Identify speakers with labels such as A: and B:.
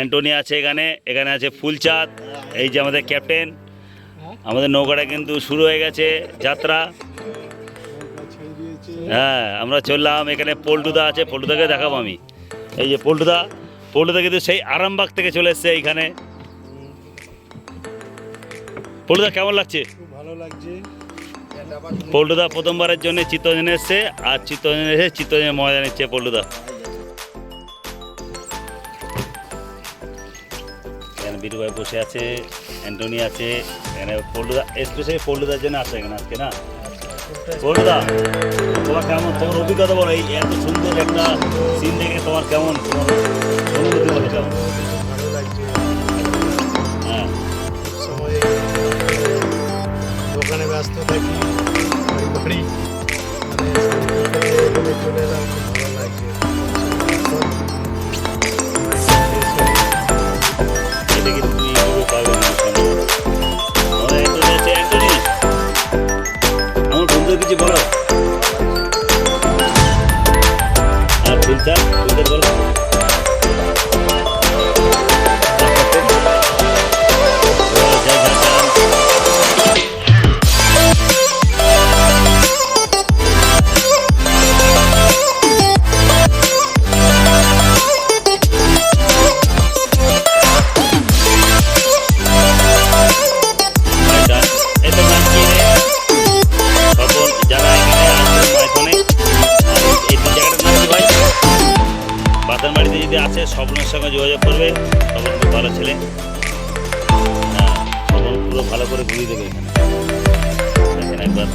A: Antony আছে এখানে এখানে আছে ফুলচাঁদ এই যে আমাদের ক্যাপ্টেন। আমাদের নৌকাটা কিন্তু শুরু হয়ে গেছে যাত্রা। হ্যাঁ আমরা চললাম এখানে পল্টুদা আছে পল্টুদাকে দেখাবো আমি। এই যে পল্টুদা পল্টুদা কিন্তু সেই আরামবাগ থেকে চলে এসছে এইখানে। পল্টুদা কেমন লাগছে?
B: ভালো লাগছে।
A: পল্টুদা প্রথমবারের জন্য চিত্তরঞ্জনে এসছে আর চিত্তরঞ্জনে এসে চিত্তরঞ্জনের মজা নিচ্ছে পল্টুদা। এখানে ভাই বসে আছে, অ্যান্টনি আছে, এখানে পল্টুদা স্পেশালি পল্টুদার জন্য আসে এখানে আজকে, না? পল্টুদা তোমার কেমন? তোমার অভিজ্ঞতা বলো, এই এত সুন্দর একটা সিন দেখে তোমার কেমন? তোমার অনুভূতি বলো, কেমন? হ্যাঁ।
B: দোকানে ব্যস্ত থাকি
A: পাবে না। আমার বন্ধুদের কিছু বলো আর ফুলচাঁদ ফুলচাঁদ বলো যদি আছে, স্বপ্নের সঙ্গে যোগাযোগ করবে। তখন খুব ভালো ছেলে। হ্যাঁ স্বপন পুরো ভালো করে ঘুরিয়ে দেবে এখানে। একবার